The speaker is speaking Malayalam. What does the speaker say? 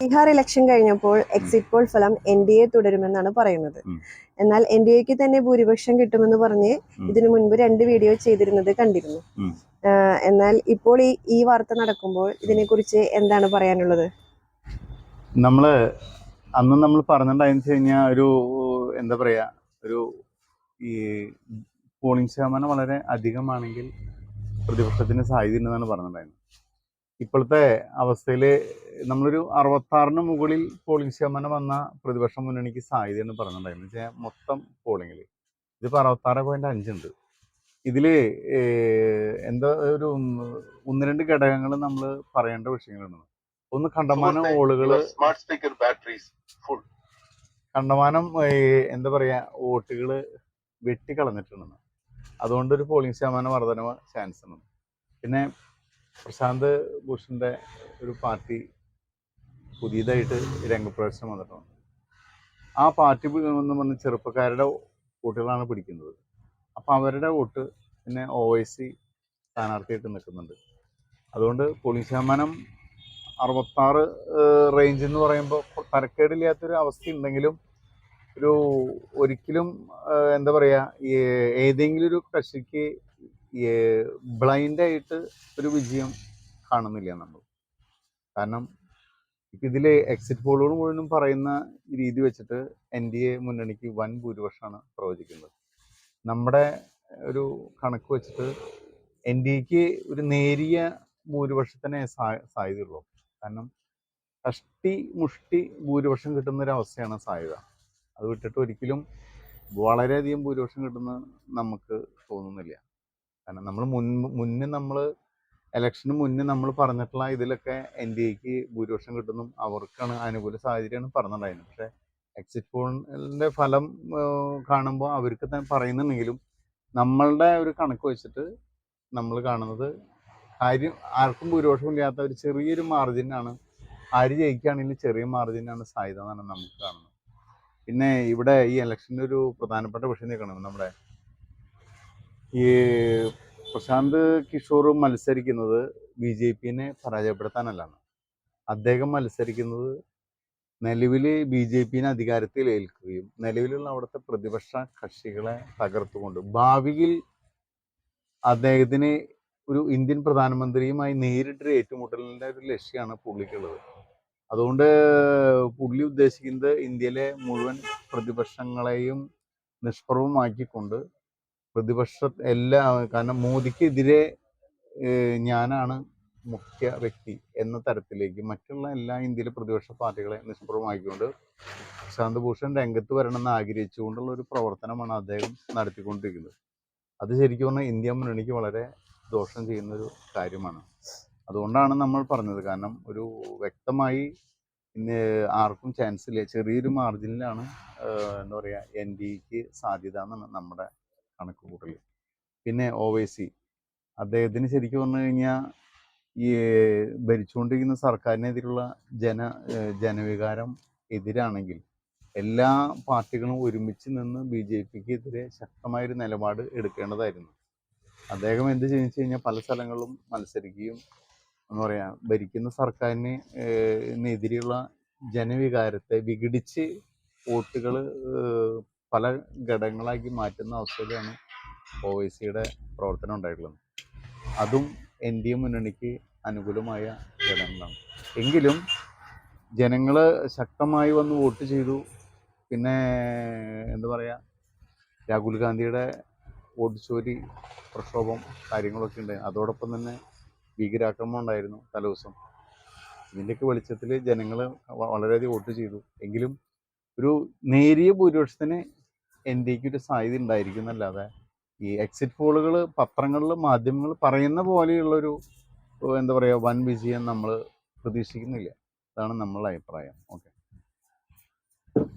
ബീഹാർ ഇലക്ഷൻ കഴിഞ്ഞപ്പോൾ എക്സിറ്റ് പോൾ ഫലം എൻ ഡി എ തുടരുമെന്നാണ് പറയുന്നത്. എന്നാൽ എൻ ഡി എക്ക് തന്നെ ഭൂരിപക്ഷം കിട്ടുമെന്ന് പറഞ്ഞ് ഇതിനു മുൻപ് രണ്ട് വീഡിയോ ചെയ്തിരുന്നത് കണ്ടിരുന്നു. എന്നാൽ ഇപ്പോൾ ഈ ഈ വാർത്ത നടക്കുമ്പോൾ ഇതിനെക്കുറിച്ച് എന്താണ് പറയാനുള്ളത്? നമ്മൾ അന്ന് നമ്മൾ പറഞ്ഞിട്ടുണ്ടായെന്ന് വെച്ച് കഴിഞ്ഞാൽ ഒരു എന്താ പറയാ ഒരു ഈ പോളിംഗ് ശതമാനം വളരെ അധികമാണെങ്കിൽ പ്രതിപക്ഷത്തിന് സാധ്യതയുണ്ടെന്നാണ് പറഞ്ഞിട്ടുണ്ടായിരുന്നത്. ഇപ്പോഴത്തെ അവസ്ഥയിൽ നമ്മളൊരു അറുപത്താറിന് മുകളിൽ പോളിംഗ് ശതമാനം വന്ന പ്രതിപക്ഷ മുന്നണിക്ക് സാധ്യതയെന്ന് പറഞ്ഞിട്ടുണ്ടായിരുന്നു. വെച്ചാൽ മൊത്തം പോളിംഗിൽ ഇതിപ്പോൾ അറുപത്താറ് പോയിന്റ് അഞ്ചുണ്ട് ഇതിൽ എന്താ ഒരു ഒന്ന് രണ്ട് ഘടകങ്ങൾ നമ്മൾ പറയേണ്ട വിഷയങ്ങളാണ് ഒന്ന് കണ്ടമാനം ഓളുകൾ സ്മാർട്ട് സ്പീക്കർ ബാറ്ററീസ് battery കണ്ടമാനം എന്താ പറയുക വോട്ടുകൾ വെട്ടിക്കളഞ്ഞിട്ടുണ്ടെന്ന്. അതുകൊണ്ട് ഒരു പോളിംഗ് ശതമാനം വർധനവ് ചാൻസ് ഉണ്ട്. പിന്നെ പ്രശാന്ത് ഭൂഷന്റെ ഒരു പാർട്ടി പുതിയതായിട്ട് രംഗപ്രവേശനം വന്നിട്ടുണ്ട്. ആ പാർട്ടി എന്ന് പറഞ്ഞ ചെറുപ്പക്കാരുടെ വോട്ടുകളാണ് പിടിക്കുന്നത്. അപ്പം അവരുടെ വോട്ട് പിന്നെ ഒ ഐ സി സ്ഥാനാർത്ഥിയായിട്ട് നിൽക്കുന്നുണ്ട്. അതുകൊണ്ട് പോളിംഗ് ശതമാനം അറുപത്താറ് റേഞ്ച് എന്ന് പറയുമ്പോൾ തരക്കേടില്ലാത്തൊരു അവസ്ഥ ഉണ്ടെങ്കിലും ഒരു ഒരിക്കലും എന്താ പറയുക ഏതെങ്കിലും ഒരു കക്ഷിക്ക് ബ്ലൈൻഡായിട്ട് ഒരു വിജയം കാണുന്നില്ല നമ്മൾ. കാരണം ഇതിൽ എക്സിറ്റ് പോളുകൾ മുഴുവനും പറയുന്ന രീതി വെച്ചിട്ട് എൻ ഡി എ മുന്നണിക്ക് വൻ ഭൂരിപക്ഷമാണ് പ്രവചിക്കുന്നത്. നമ്മുടെ ഒരു കണക്ക് വെച്ചിട്ട് എൻ ഡി എക്ക് ഒരു നേരിയ ഭൂരിപക്ഷത്തിനെ സാധ്യതയുള്ളൂ. കാരണം കഷ്ടി മുഷ്ടി ഭൂരിപക്ഷം കിട്ടുന്ന ഒരു അവസ്ഥയാണ് സാധ്യത. അത് വിട്ടിട്ട് ഒരിക്കലും വളരെയധികം ഭൂരിപക്ഷം കിട്ടുന്ന നമുക്ക് തോന്നുന്നില്ല. കാരണം നമ്മൾ മുൻ മുന്നേ നമ്മൾ ഇലക്ഷന് മുന്നേ നമ്മൾ പറഞ്ഞിട്ടുള്ള ഇതിലൊക്കെ എൻ ഡി എക്ക് ഭൂരിപക്ഷം കിട്ടുന്നു. അവർക്കാണ് അനുകൂല സാഹചര്യമാണ് പറഞ്ഞിട്ടുണ്ടായിരുന്നത്. പക്ഷേ എക്സിറ്റ് പോളിന്റെ ഫലം കാണുമ്പോൾ അവർക്ക് പറയുന്നുണ്ടെങ്കിലും നമ്മളുടെ ഒരു കണക്ക് വെച്ചിട്ട് നമ്മൾ കാണുന്നത് കാര്യം ആർക്കും ഭൂരിപക്ഷം ഇല്ലാത്ത ഒരു ചെറിയൊരു മാർജിനാണ് ആര് ജയിക്കുകയാണെങ്കിലും ചെറിയ മാർജിനാണ് സാധ്യത എന്നാണ് നമുക്ക് കാണുന്നത്. പിന്നെ ഇവിടെ ഈ ഇലക്ഷന്റെ ഒരു പ്രധാനപ്പെട്ട വിഷയം നിൽക്കണം നമ്മുടെ ഈ പ്രശാന്ത് കിഷോർ മത്സരിക്കുന്നത് ബി ജെ പിനെ പരാജയപ്പെടുത്താനല്ലാണ്. അദ്ദേഹം മത്സരിക്കുന്നത് നിലവിൽ ബി ജെ പിനെ അധികാരത്തിൽ ഏൽക്കുകയും നിലവിലുള്ള അവിടുത്തെ പ്രതിപക്ഷ കക്ഷികളെ തകർത്തുകൊണ്ട് ഭാവിയിൽ അദ്ദേഹത്തിന് ഒരു ഇന്ത്യൻ പ്രധാനമന്ത്രിയുമായി നേരിട്ടൊരു ഏറ്റുമുട്ടലിന്റെ ഒരു ലക്ഷ്യമാണ് പുള്ളിക്കുള്ളത്. അതുകൊണ്ട് പുള്ളി ഉദ്ദേശിക്കുന്നത് ഇന്ത്യയിലെ മുഴുവൻ പ്രതിപക്ഷങ്ങളെയും നിഷ്പ്രഭമാക്കിക്കൊണ്ട് പ്രതിപക്ഷ എല്ലാ കാരണം മോദിക്കെതിരെ ഞാനാണ് മുഖ്യ വ്യക്തി എന്ന തരത്തിലേക്ക് മറ്റുള്ള എല്ലാ ഇന്ത്യയിലെ പ്രതിപക്ഷ പാർട്ടികളെ നിഷ്പ്രഭമാക്കിക്കൊണ്ട് പ്രശാന്ത് ഭൂഷൺ രംഗത്ത് വരണമെന്ന് ആഗ്രഹിച്ചുകൊണ്ടുള്ള ഒരു പ്രവർത്തനമാണ് അദ്ദേഹം നടത്തിക്കൊണ്ടിരിക്കുന്നത്. അത് ശരിക്കും പറഞ്ഞാൽ ഇന്ത്യ മുന്നണിക്ക് വളരെ ദോഷം ചെയ്യുന്ന ഒരു കാര്യമാണ്. അതുകൊണ്ടാണ് നമ്മൾ പറഞ്ഞത്. കാരണം ഒരു വ്യക്തമായി ആർക്കും ചാൻസ് ഇല്ല. ചെറിയൊരു മാർജിനിലാണ് എന്താ പറയുക എൻ ഡിക്ക് സാധ്യത എന്നാണ് നമ്മുടെ കണക്ക് കൂട്ടൽ പിന്നെ ഒ വൈ സി അദ്ദേഹത്തിന് ശരിക്കും പറഞ്ഞു കഴിഞ്ഞാൽ ഈ ഭരിച്ചുകൊണ്ടിരിക്കുന്ന സർക്കാരിനെതിരുള്ള ജന ജനവികാരം എതിരാണെങ്കിൽ എല്ലാ പാർട്ടികളും ഒരുമിച്ച് നിന്ന് ബി ജെ പിക്ക് എതിരെ ശക്തമായൊരു നിലപാട് എടുക്കേണ്ടതായിരുന്നു. അദ്ദേഹം എന്ത് ചെയ്യുന്നു കഴിഞ്ഞാൽ പല സ്ഥലങ്ങളിലും മത്സരിക്കുകയും എന്താ പറയുക ഭരിക്കുന്ന സർക്കാരിന് ഏഹ് എതിരെയുള്ള ജനവികാരത്തെ വിഘടിച്ച് വോട്ടുകൾ പല ഘടകങ്ങളാക്കി മാറ്റുന്ന അവസ്ഥയിലാണ് ഒ വൈ സിയുടെ പ്രവർത്തനം ഉണ്ടായിട്ടുള്ളത്. അതും എൻ ഡി എ മുന്നണിക്ക് അനുകൂലമായ ഘടകങ്ങളാണ്. എങ്കിലും ജനങ്ങൾ ശക്തമായി വന്ന് വോട്ട് ചെയ്തു. പിന്നെ എന്താ പറയുക രാഹുൽ ഗാന്ധിയുടെ വോട്ട് ചോരി പ്രക്ഷോഭം കാര്യങ്ങളൊക്കെ ഉണ്ടായിരുന്നു അതോടൊപ്പം തന്നെ ഭീകരാക്രമണം ഉണ്ടായിരുന്നു തലേദിവസം. ഇതിന്റെയൊക്കെ വെളിച്ചത്തിൽ ജനങ്ങൾ വളരെയധികം വോട്ട് ചെയ്തു. എങ്കിലും ഒരു നേരിയ ഭൂരിപക്ഷത്തിന് എൻ ഡി എക്ക് ഒരു സാധ്യത ഉണ്ടായിരിക്കും ഈ എക്സിറ്റ് പോളുകൾ പത്രങ്ങളിൽ മാധ്യമങ്ങൾ പറയുന്ന പോലെയുള്ളൊരു എന്താ പറയുക വൻ വിജയം നമ്മൾ പ്രതീക്ഷിക്കുന്നില്ല. അതാണ് നമ്മളുടെ അഭിപ്രായം. ഓക്കെ